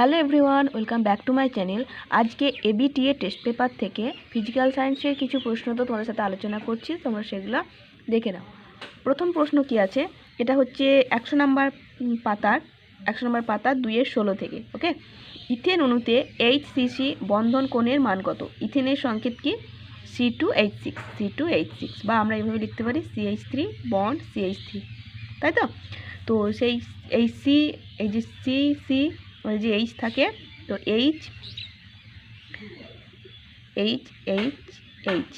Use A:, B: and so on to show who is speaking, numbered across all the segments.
A: Hello everyone, welcome back to my channel. আজকে ABTA test paper থেকে physical সায়েন্সের কিছু প্রশ্ন তো তোমাদের সাথে আলোচনা করছি, তোমরা সেগুলো দেখে নাও। প্রথম প্রশ্ন কি আছে? এটা হচ্ছে একশো নাম্বার পাতার, একশো নম্বর পাতা দুইয়ের ষোলো থেকে ওকে ইথেন অণুতে এইচ সিসি বন্ধন কোণের মান কত? ইথেনের সংকেত কি? C two H six, C two H six, বা আমরা এইভাবে লিখতে পারি CH three bond CH three, তাই তো? তো সেই এই সি, এই যে সি সি যে এইচ থাকে, তো এইচ এইচ এইচ এইচ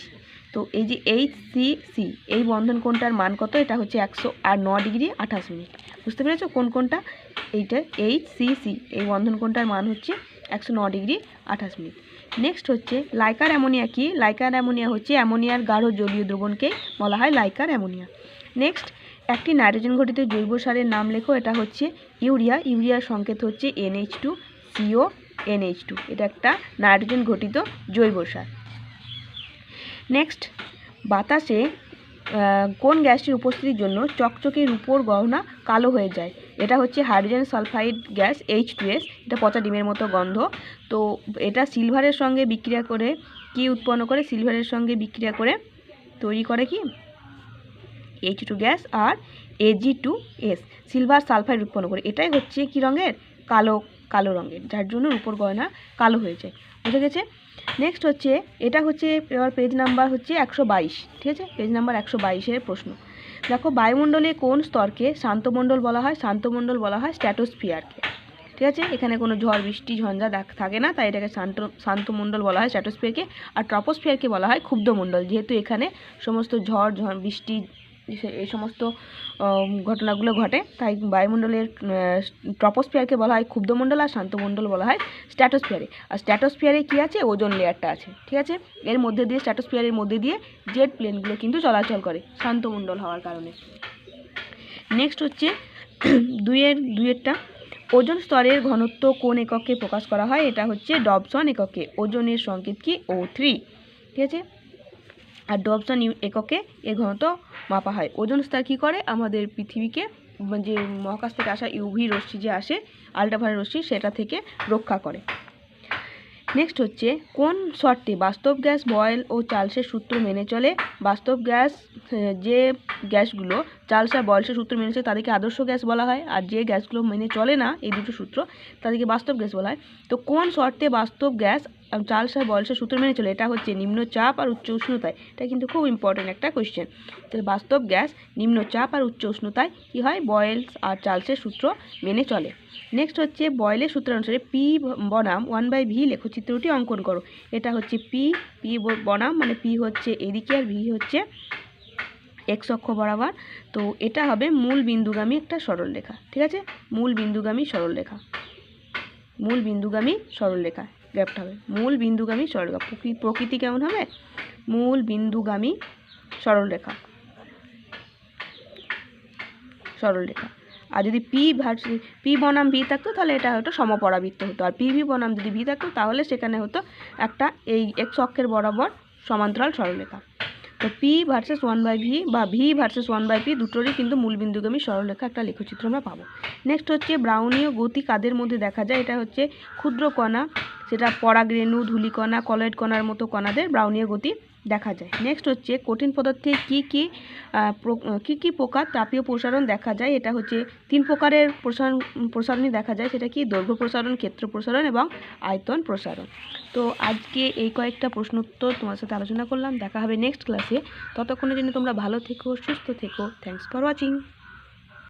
A: তো এই যে এইচ সি সি এই বন্ধন কোণটার মান কত? এটা হচ্ছে একশো আর ন ডিগ্রি আঠাশ মিনিট। বুঝতে পেরেছ? কোন কোনটা এইটা এইচ সি সি এই বন্ধন কোণটার মান হচ্ছে একশো ন ডিগ্রি আঠাশ মিনিট। নেক্সট হচ্ছে লাইকার অ্যামোনিয়া কি? লাইকার অ্যামোনিয়া হচ্ছে অ্যামোনিয়ার গাঢ় জলীয় দ্রবণকে বলা হয় লাইকার অ্যামোনিয়া নেক্সট একটি নাইট্রোজেন ঘটিত জৈব সারের নাম লেখো। এটা হচ্ছে ইউরিয়া ইউরিয়ার সংকেত হচ্ছে NH two CO NH two এটা একটা নাইট্রোজেন ঘটিত জৈব সার। নেক্সট বাতাসে কোন গ্যাসটির উপস্থিতির জন্য চকচকে রূপোর গহনা কালো হয়ে যায়? এটা হচ্ছে hydrogen sulphide gas H two S এটা পচা ডিমের মতো গন্ধ। তো এটা সিলভারের সঙ্গে বিক্রিয়া করে কি উৎপন্ন করে? সিলভারের সঙ্গে বিক্রিয়া করে তৈরি করে কি? এইচ টু গ্যাস আর Ag two S silver sulphide উৎপন্ন করে। এটাই হচ্ছে কি রঙের? কালো কালো রঙের, যার জন্য উপর গয়না কালো হয়ে যায়। বুঝে গেছে? নেক্সট হচ্ছে, এটা হচ্ছে, এবার পেজ নাম্বার হচ্ছে একশো বাইশ, ঠিক আছে? পেজ নাম্বার একশো বাইশের প্রশ্ন। দেখো, বায়ুমণ্ডলে কোন স্তরকে শান্তমণ্ডল বলা হয়? শান্তমণ্ডল বলা হয় স্ট্যাটোস্ফিয়ারকে। ঠিক আছে? এখানে কোনো ঝড়, বৃষ্টি, ঝঞ্ঝা থাকে না, তাই এটাকে শান্ত, শান্তমণ্ডল বলা হয়, স্ট্যাটোস্ফিয়ারকে। আর ট্রপোস্ফিয়ারকে বলা হয় ক্ষুব্ধমণ্ডল, যেহেতু এখানে সমস্ত ঝড় ঝড় বৃষ্টি এই সমস্ত ঘটনাগুলো ঘটে। তাই বায়ুমণ্ডলের ট্রপোস্ফিয়ারকে বলা হয় ক্ষুব্ধমণ্ডল আর শান্তমণ্ডল বলা হয় স্ট্যাটোস্ফিয়ারে। আর স্ট্যাটোস্ফিয়ারে কী আছে? ওজন লেয়ারটা আছে, ঠিক আছে? এর মধ্যে দিয়ে, স্ট্যাটোস্ফিয়ারের মধ্যে দিয়ে জেট প্লেনগুলো কিন্তু চলাচল করে শান্তমণ্ডল হওয়ার কারণে। নেক্সট হচ্ছে, দুইয়ের, দুইয়েরটা। ওজন স্তরের ঘনত্ব কোন এককে প্রকাশ করা হয়? এটা হচ্ছে ডবসন এককে। ওজনের সংকেত কি? ও থ্রি ঠিক আছে? আর ডবসন এককে এর ঘনত্ব মাপা হয়। ওজন স্তর কী করে? আমাদের পৃথিবীকে যে মহাকাশ থেকে আসা ইউভি রশ্মি যে আসে, আল্ট্রাভায়োলেট রশ্মি, সেটা থেকে রক্ষা করে। নেক্সট হচ্ছে, কোন শর্তে বাস্তব গ্যাস বয়েল ও চালসের সূত্র মেনে চলে? বাস্তব গ্যাস যে গ্যাসগুলো চার্লস আর বয়েলসের সূত্র মেনে চলে, তাদেরকে আদর্শ গ্যাস বলা হয়। আর যে গ্যাসগুলো মেনে চলে না, এই দুটো সূত্র, তাদেরকে বাস্তব গ্যাস বলা হয়। তো কোন শর্তে বাস্তব গ্যাস চার্লস আর সূত্র মেনে চলে? এটা হচ্ছে নিম্ন চাপ আর উচ্চ উষ্ণতায়। এটা কিন্তু খুব ইম্পর্টেন্ট একটা কোয়েশ্চেন তাহলে বাস্তব গ্যাস নিম্ন চাপ আর উচ্চ উষ্ণতায় কী হয়? বয়েলস আর চার্লসের সূত্র মেনে চলে। নেক্সট হচ্ছে বয়েলের সূত্র অনুসারে পি বনাম ওয়ান বাই ভি লেখচিত্রটি অঙ্কন করো। এটা হচ্ছে পি পি বনাম মানে পি হচ্ছে এদিকে আর ভি হচ্ছে এক্স অক্ষ বরাবর। তো এটা হবে মূল বিন্দুগামী একটা সরলরেখা, ঠিক আছে? মূল বিন্দুগামী সরলরেখা। মূল বিন্দুগামী সরলরেখা, গ্যাপটা হবে মূল বিন্দুগামী সরলরেখা। প্রকৃ- প্রকৃতি কেমন হবে? মূল বিন্দুগামী সরলরেখা। সরলরেখা। আর যদি পি পি বনাম ভি থাকতো, তাহলে এটা হতো সমপরাবৃত্ত হতো। আর পি ভি বনাম যদি ভি থাকতো, তাহলে সেখানে হতো একটা এই এক্স অক্ষের বরাবর সমান্তরাল সরলরেখা। তো P versus one by V বা V versus one by P দুটোরই কিন্তু মূল বিন্দুগামী সরলরেখা একটা লেখচিত্র আমরা পাবো। নেক্সট হচ্ছে ব্রাউনীয় গতি কাদের মধ্যে দেখা যায়? এটা হচ্ছে ক্ষুদ্র কণা, সেটা পরাগ রেণু, ধূলিকণা, কলয়েড কণার মতো কণাদের ব্রাউনীয় গতি দেখা যায়। নেক্সট হচ্ছে কঠিন পদার্থে কি কি কি কি প্রকার তাপীয় প্রসারণ দেখা যায়, এটা হচ্ছে তিন প্রকারের প্রসারণ, প্রসারণই দেখা যায়, সেটা কি দৈর্ঘ্য প্রসারণ, ক্ষেত্র প্রসারণ এবং আয়তন প্রসারণ। তো আজকে এই কয়েকটা প্রশ্ন উত্তর তোমার সাথে আলোচনা করলাম, দেখা হবে নেক্সট ক্লাসে ততক্ষণের জন্য তোমরা ভালো থেকো, সুস্থ থেকো। Thanks for watching